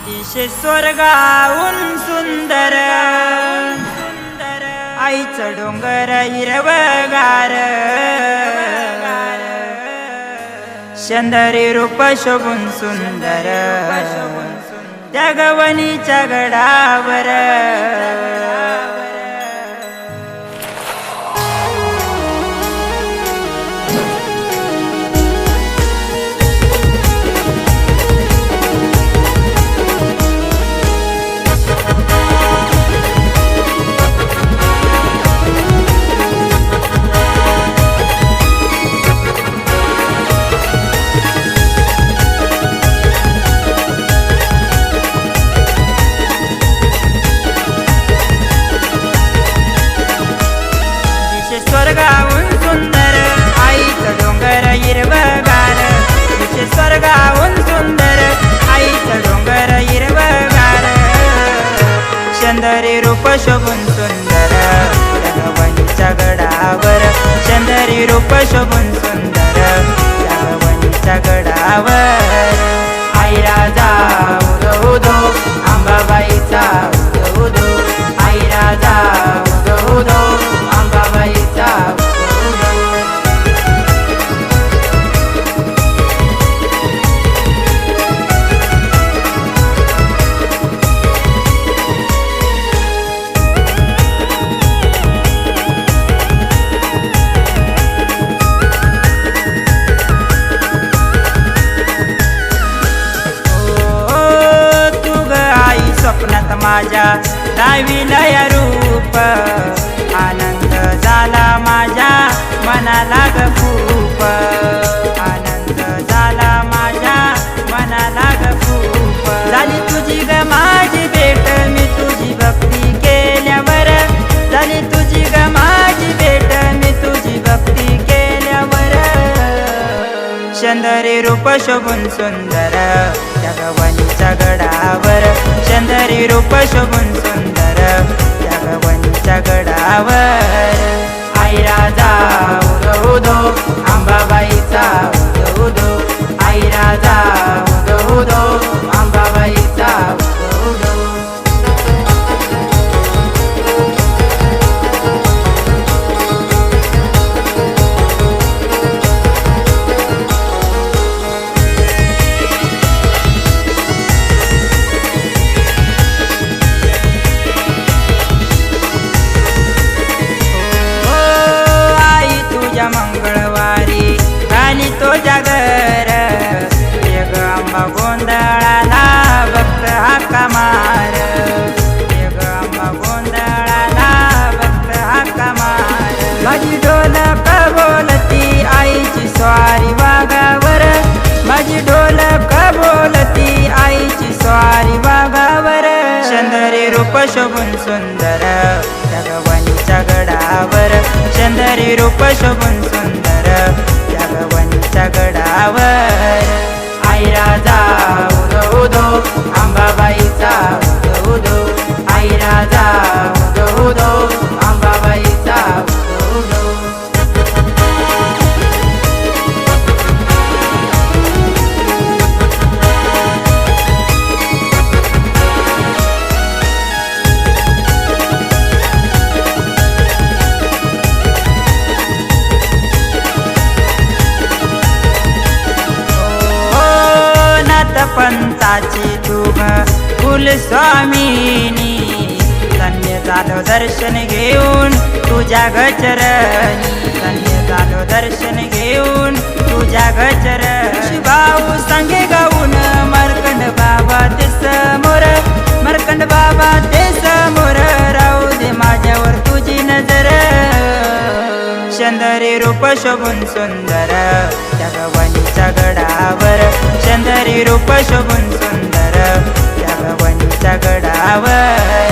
अतिशय स्वर्गाहून सुंदर. आईचं डोंगर हिरवगार. शंदरी रूप शोभून सुंदर. त्या गवनीच्या गडावर. रूप शोभून सुंदर भगवानीच्या गडावर चंदरी रूप शोभून सुंदर भगवानीच्या गडावर माझ्या रूप. आनंद झाला माझ्या मनाला ग खूप. आनंद झाला माझ्या मनाला ग खूप. झाली तुझी ग माझी भेट मी तुझी भक्ती केल्यावर. झाली तुझी ग माझी भेट मी तुझी भक्ती केल्यावर. चंदरी रूप शोभून सुंदर जगवनी गडावर चंदरी रूप शोभून सुंदर जगवनीच्या गडावर. माझी ढोलक बोलती आईची स्वारी वाघावर. माझी ढोलक बोलती आईची स्वारी वाघावर. चंदरी रूप शोभून सुंदर जगवणीच्या गडावर. चंदरी रूप शोभून सुंदर जगवणीच्या गडावर. पंताची तुम फुल स्वामिनी धन्य झालो दर्शन घेऊन तुझ्या गचरणी. धन्य झालो दर्शन घेऊन तुझ्या गचर भाऊ संगे गाऊन मरकंड बाबा ते समोर. मरकंड बाबा ते समोर. राहू दे माझ्यावर तुझी नजर. चंदरी रूप शोभून सुंदर. जगवनीच्या गडावर रूप शोभून सुंदर त्या जगवनीच्या गडावर.